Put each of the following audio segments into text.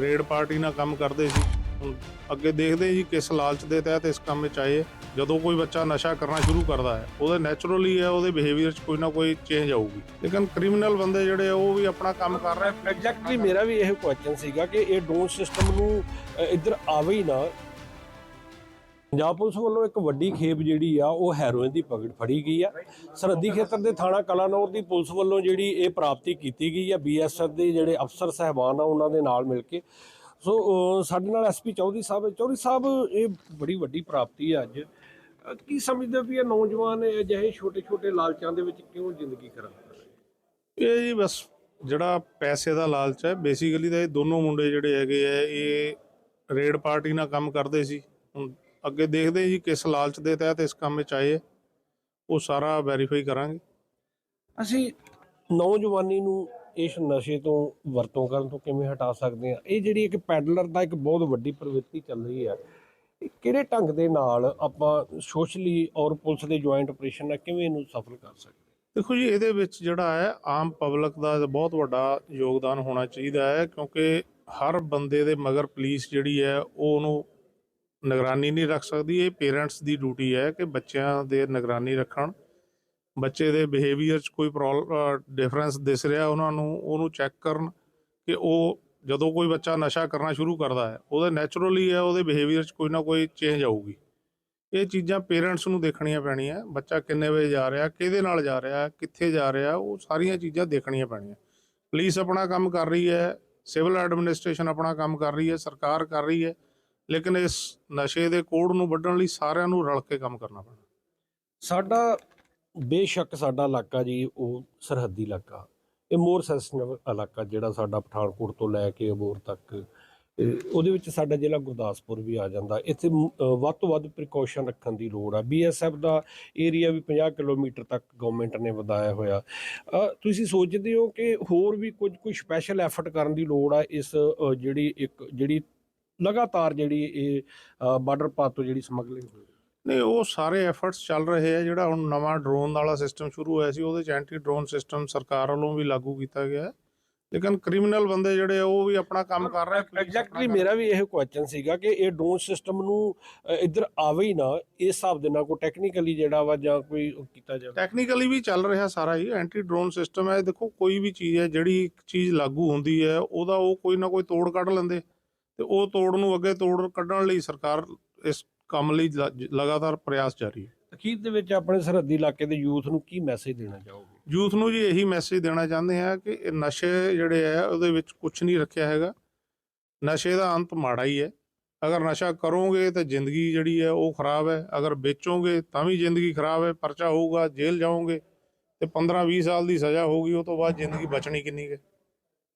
Raid party ਨਾਲ ਕੰਮ ਕਰਦੇ ਸੀ। ਹੁਣ ਅੱਗੇ ਦੇਖਦੇ ਜੀ ਕਿਸ ਲਾਲਚ ਦੇ ਤਹਿਤ ਇਸ ਕੰਮ ਵਿੱਚ ਆਏ। ਜਦੋਂ ਕੋਈ ਬੱਚਾ ਨਸ਼ਾ ਕਰਨਾ ਸ਼ੁਰੂ ਕਰਦਾ ਹੈ ਉਹਦੇ ਨੈਚੁਰਲੀ ਹੈ ਉਹਦੇ ਬਿਹੇਵੀਅਰ 'ਚ ਕੋਈ ਨਾ ਕੋਈ ਚੇਂਜ ਆਊਗੀ। ਲੇਕਿਨ ਕ੍ਰਿਮੀਨਲ ਬੰਦੇ ਜਿਹੜੇ ਆ, ਉਹ ਵੀ ਆਪਣਾ ਕੰਮ ਕਰ ਰਹੇ ਐਗਜ਼ੈਕਟਲੀ ਮੇਰਾ ਵੀ ਇਹ ਕੁਐਸਚਨ ਸੀਗਾ ਕਿ ਇਹ ਡਰੋਨ ਸਿਸਟਮ ਨੂੰ ਇੱਧਰ ਆਵੇ ਹੀ ਨਾ ਪੰਜਾਬ ਪੁਲਿਸ ਵੱਲੋਂ ਇੱਕ ਵੱਡੀ ਖੇਪ ਜਿਹੜੀ ਆ, ਉਹ ਹੈਰੋਇਨ ਦੀ ਪਕੜ ਫੜੀ ਗਈ ਆ। ਸਰਹੱਦੀ ਖੇਤਰ ਦੇ ਥਾਣਾ ਕਲਾਨੌਰ ਦੀ ਪੁਲਿਸ ਵੱਲੋਂ ਜਿਹੜੀ ਇਹ ਪ੍ਰਾਪਤੀ ਕੀਤੀ ਗਈ ਆ। ਬੀਐਸਐਫ ਦੇ ਜਿਹੜੇ ਅਫਸਰ, ਸਹਿਬਾਨ ਆ, ਉਹਨਾਂ ਦੇ ਨਾਲ ਮਿਲ ਕੇ। ਸੋ ਸਾਡੇ ਨਾਲ ਐਸਪੀ ਚੌਧਰੀ ਸਾਹਿਬ ਹੈ। ਚੌਧਰੀ ਸਾਹਿਬ, ਇਹ ਬੜੀ ਵੱਡੀ ਪ੍ਰਾਪਤੀ ਆ ਅੱਜ। ਕੀ ਸਮਝਦੇ ਵੀ ਇਹ ਨੌਜਵਾਨ ਅਜਿਹੇ ਛੋਟੇ ਛੋਟੇ ਲਾਲਚਾਂ ਦੇ ਵਿੱਚ ਕਿਉਂ ਜ਼ਿੰਦਗੀ ਖਰਾਬ ਇਹ ਜੀ ਬਸ ਜਿਹੜਾ ਪੈਸੇ ਦਾ ਲਾਲਚ ਹੈ ਬੇਸਿਕਲੀ ਤਾਂ ਇਹ ਦੋਨੋਂ ਮੁੰਡੇ ਜਿਹੜੇ ਹੈਗੇ ਆ, ਇਹ ਰੇਡ ਪਾਰਟੀ ਨਾਲ ਕੰਮ ਕਰਦੇ ਸੀ। ਹੁਣ ਅੱਗੇ ਦੇਖਦੇ ਜੀ ਕਿਸ ਲਾਲਚ ਦੇ ਤਹਿਤ ਇਸ ਕੰਮ ਵਿੱਚ ਆਏ ਆ। ਉਹ ਸਾਰਾ ਵੈਰੀਫਾਈ ਕਰਾਂਗੇ ਅਸੀਂ ਨੌਜਵਾਨੀ ਨੂੰ ਇਸ ਨਸ਼ੇ ਤੋਂ ਵਰਤੋਂ ਕਰਨ ਤੋਂ ਕਿਵੇਂ ਹਟਾ ਸਕਦੇ ਹਾਂ ਇਹ ਜਿਹੜੀ ਇੱਕ ਪੈਡਲਰ ਦਾ ਇੱਕ ਬਹੁਤ ਵੱਡੀ ਪ੍ਰਵਿਰਤੀ ਚੱਲ ਰਹੀ ਹੈ ਇਹ ਕਿਹੜੇ ਢੰਗ ਦੇ ਨਾਲ ਆਪਾਂ ਸੋਸ਼ਲੀ ਔਰ ਪੁਲਿਸ ਦੇ ਜੁਆਇੰਟ ਆਪਰੇਸ਼ਨ ਨਾਲ ਕਿਵੇਂ ਇਹਨੂੰ ਸਫਲ ਕਰ ਸਕਦੇ? ਦੇਖੋ ਜੀ ਇਹਦੇ ਵਿੱਚ ਜਿਹੜਾ ਹੈ ਆਮ ਪਬਲਿਕ ਦਾ ਬਹੁਤ ਵੱਡਾ ਯੋਗਦਾਨ ਹੋਣਾ ਚਾਹੀਦਾ ਹੈ ਕਿਉਂਕਿ ਹਰ ਬੰਦੇ ਦੇ ਮਗਰ ਪੁਲਿਸ ਜਿਹੜੀ ਹੈ ਉਹ ਉਹਨੂੰ ਨਿਗਰਾਨੀ ਨਹੀਂ ਰੱਖ ਸਕਦੀ। ਇਹ ਪੇਰੈਂਟਸ ਦੀ ਡਿਊਟੀ ਹੈ ਕਿ ਬੱਚਿਆਂ ਦੇ ਨਿਗਰਾਨੀ ਰੱਖਣ। ਬੱਚੇ ਦੇ ਬਿਹੇਵੀਅਰ 'ਚ ਕੋਈ ਪ੍ਰੋਬਲਮ ਡਿਫਰੈਂਸ ਦਿਸ ਰਿਹਾ ਉਹਨਾਂ ਨੂੰ, ਉਹਨੂੰ ਚੈੱਕ ਕਰਨ ਕਿ ਉਹ ਜਦੋਂ ਕੋਈ ਬੱਚਾ ਨਸ਼ਾ ਕਰਨਾ ਸ਼ੁਰੂ ਕਰਦਾ ਹੈ, ਉਹਦੇ ਨੈਚੁਰਲੀ ਹੈ, ਉਹਦੇ ਬਿਹੇਵੀਅਰ 'ਚ ਕੋਈ ਨਾ ਕੋਈ ਚੇਂਜ ਆਊਗੀ। ਇਹ ਚੀਜ਼ਾਂ ਪੇਰੈਂਟਸ ਨੂੰ ਦੇਖਣੀਆਂ ਪੈਣੀਆਂ। ਬੱਚਾ ਕਿੰਨੇ ਵਜੇ ਜਾ ਰਿਹਾ, ਕਿਹਦੇ ਨਾਲ ਜਾ ਰਿਹਾ, ਕਿੱਥੇ ਜਾ ਰਿਹਾ, ਉਹ ਸਾਰੀਆਂ ਚੀਜ਼ਾਂ ਦੇਖਣੀਆਂ ਪੈਣੀਆਂ। ਪੁਲਿਸ ਆਪਣਾ ਕੰਮ ਕਰ ਰਹੀ ਹੈ, ਸਿਵਲ ਐਡਮਿਨਿਸਟ੍ਰੇਸ਼ਨ ਆਪਣਾ ਕੰਮ ਕਰ ਰਹੀ ਹੈ, ਸਰਕਾਰ ਕਰ ਰਹੀ ਹੈ। ਲੇਕਿਨ ਇਸ ਨਸ਼ੇ ਦੇ ਕੋੜ ਨੂੰ ਵੱਢਣ ਲਈ ਸਾਰਿਆਂ ਨੂੰ ਰਲ ਕੇ ਕੰਮ ਕਰਨਾ ਪੈਣਾ। ਸਾਡਾ ਬੇਸ਼ੱਕ ਸਾਡਾ ਇਲਾਕਾ ਜੀ, ਉਹ ਸਰਹੱਦੀ ਇਲਾਕਾ। ਇਹ ਮੋਰ ਸੈਂਸਿਟਿਵ ਇਲਾਕਾ ਜਿਹੜਾ ਸਾਡਾ ਪਠਾਨਕੋਟ ਤੋਂ ਲੈ ਕੇ ਅਬੋਰ ਤੱਕ। ਉਹਦੇ ਵਿੱਚ ਸਾਡਾ ਜ਼ਿਲ੍ਹਾ ਗੁਰਦਾਸਪੁਰ ਵੀ ਆ ਜਾਂਦਾ। ਇੱਥੇ ਵੱਧ ਤੋਂ ਵੱਧ ਪ੍ਰੀਕਾਸ਼ਨ ਰੱਖਣ ਦੀ ਲੋੜ ਆ। ਬੀਐਸਐਫ ਦਾ ਏਰੀਆ ਵੀ 50 ਕਿਲੋਮੀਟਰ ਤੱਕ ਗਵਰਨਮੈਂਟ ਨੇ ਵਧਾਇਆ ਹੋਇਆ। ਤੁਸੀਂ ਸੋਚਦੇ ਹੋ ਕਿ ਹੋਰ ਵੀ ਕੁਝ ਕੋਈ ਸਪੈਸ਼ਲ ਐਫਰਟ ਕਰਨ ਦੀ ਲੋੜ ਆ ਇਸ ਜਿਹੜੀ ਇੱਕ, ਜਿਹੜੀ ਲਗਾਤਾਰ ਜਿਹੜੀ ਇਹ ਬਾਰਡਰ ਪਾਰ ਤੋਂ ਜਿਹੜੀ ਸਮਗਲਿੰਗ ਹੋਈ। ਨਹੀਂ ਉਹ ਸਾਰੇ ਐਫਰਟਸ ਚੱਲ ਰਹੇ ਆ ਜਿਹੜਾ ਹੁਣ ਨਵਾਂ ਡਰੋਨ ਵਾਲਾ ਸਿਸਟਮ ਸ਼ੁਰੂ ਹੋਇਆ ਸੀ ਉਹਦੇ ਚ ਐਂਟੀ ਡਰੋਨ ਸਿਸਟਮ ਸਰਕਾਰ ਵੱਲੋਂ ਵੀ ਲਾਗੂ ਕੀਤਾ ਗਿਆ ਹੈ। ਲੇਕਿਨ ਕ੍ਰਿਮੀਨਲ ਬੰਦੇ ਜਿਹੜੇ ਉਹ ਵੀ ਆਪਣਾ ਕੰਮ ਕਰ ਰਹੇ ਆ। ਐਗਜ਼ੈਕਟਲੀ ਮੇਰਾ ਵੀ ਇਹ ਕੁਐਸਚਨ ਸੀਗਾ ਕਿ ਇਹ ਡਰੋਨ ਸਿਸਟਮ ਨੂੰ ਇੱਧਰ ਆਵੇ ਹੀ ਨਾ ਇਸ ਹਿਸਾਬ ਦੇ ਨਾਲ ਕੋਈ ਟੈਕਨੀਕਲੀ ਜਿਹੜਾ ਵਾ ਜਾਂ ਕੋਈ ਕੀਤਾ ਜਾਵੇ। ਟੈਕਨੀਕਲੀ ਵੀ ਚੱਲ ਰਿਹਾ ਸਾਰਾ ਹੀ ਐਂਟੀ ਡਰੋਨ ਸਿਸਟਮ ਹੈ ਦੇਖੋ ਕੋਈ ਵੀ ਚੀਜ਼ ਹੈ ਜਿਹੜੀ ਇੱਕ ਚੀਜ਼ ਲਾਗੂ ਹੁੰਦੀ ਹੈ ਉਹਦਾ ਉਹ ਕੋਈ ਨਾ ਕੋਈ ਤੋੜ ਕੱਢ ਲੈਂਦੇ। ਤੇ ਉਹ ਤੋੜ ਨੂੰ ਅੱਗੇ ਤੋੜ ਕੱਢਣ ਲਈ ਸਰਕਾਰ ਇਸ ਕੰਮ ਲਈ ਲਗਾਤਾਰ ਪ੍ਰਯਾਸ ਜਾਰੀ ਹੈ। ਅਖੀਰ ਦੇ ਵਿੱਚ ਆਪਣੇ ਸਰਹੱਦੀ ਇਲਾਕੇ ਦੇ ਯੂਥ ਨੂੰ ਕੀ ਮੈਸੇਜ ਦੇਣਾ ਚਾਹੋਗੇ? ਯੂਥ ਨੂੰ ਜੀ ਇਹੀ ਮੈਸੇਜ ਦੇਣਾ ਚਾਹੁੰਦੇ ਆ ਕਿ ਇਹ ਨਸ਼ੇ ਜਿਹੜੇ ਆ ਉਹਦੇ ਵਿੱਚ ਕੁਝ ਨਹੀਂ ਰੱਖਿਆ ਹੈਗਾ। ਨਸ਼ੇ ਦਾ ਅੰਤ ਮਾੜਾ ਹੀ ਹੈ। ਅਗਰ ਨਸ਼ਾ ਕਰੋਗੇ ਤਾਂ ਜ਼ਿੰਦਗੀ ਜਿਹੜੀ ਹੈ ਉਹ ਖਰਾਬ ਹੈ। ਅਗਰ ਵੇਚੋਗੇ ਤਾਂ ਵੀ ਜ਼ਿੰਦਗੀ ਖਰਾਬ ਹੈ। ਪਰਚਾ ਹੋਊਗਾ ਜੇਲ੍ਹ ਜਾਓਗੇ ਤੇ 15 20 ਸਾਲ ਦੀ ਸਜ਼ਾ ਹੋਊਗੀ ਉਹ ਤੋਂ ਬਾਅਦ ਜ਼ਿੰਦਗੀ ਬਚਣੀ ਕਿੰਨੀ ਹੈ?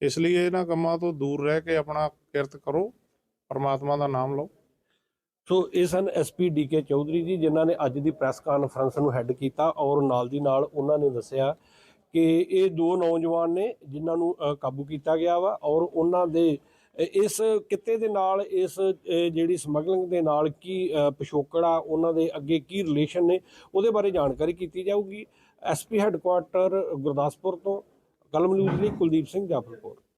ਇਸ ਲਈ ਇਹਨਾਂ ਕੰਮਾਂ ਤੋਂ ਦੂਰ ਰਹਿ ਕੇ ਆਪਣਾ ਕਿਰਤ ਕਰੋ ਪਰਮਾਤਮਾ ਦਾ ਨਾਮ ਲਓ। ਸੋ ਇਹ ਸਨ ਐਸਪੀ ਡੀਕੇ ਚੌਧਰੀ ਜੀ ਜਿਨ੍ਹਾਂ ਨੇ ਅੱਜ ਦੀ ਪ੍ਰੈਸ ਕਾਨਫਰੰਸ ਨੂੰ ਹੈੱਡ ਕੀਤਾ ਔਰ ਨਾਲ ਦੀ ਨਾਲ ਉਹਨਾਂ ਨੇ ਦੱਸਿਆ ਕਿ ਇਹ ਦੋ ਨੌਜਵਾਨ ਨੇ ਜਿਨ੍ਹਾਂ ਨੂੰ ਕਾਬੂ ਕੀਤਾ ਗਿਆ ਵਾ ਔਰ ਉਹਨਾਂ ਦੇ ਇਸ ਕਿੱਤੇ ਦੇ ਨਾਲ ਇਸ ਜਿਹੜੀ ਸਮਗਲਿੰਗ ਦੇ ਨਾਲ ਕੀ ਅ, ਪਿਛੋਕੜ ਆ ਉਹਨਾਂ ਦੇ ਅੱਗੇ ਕੀ ਰਿਲੇਸ਼ਨ ਨੇ ਉਹਦੇ ਬਾਰੇ ਜਾਣਕਾਰੀ ਕੀਤੀ ਜਾਊਗੀ। ਐਸਪੀ ਹੈੱਡਕੁਆਟਰ ਗੁਰਦਾਸਪੁਰ ਤੋਂ ਕਲਮ ਨਿਊਜ਼ ਲਈ ਕੁਲਦੀਪ ਸਿੰਘ ਜਾਫਰਪੁਰ।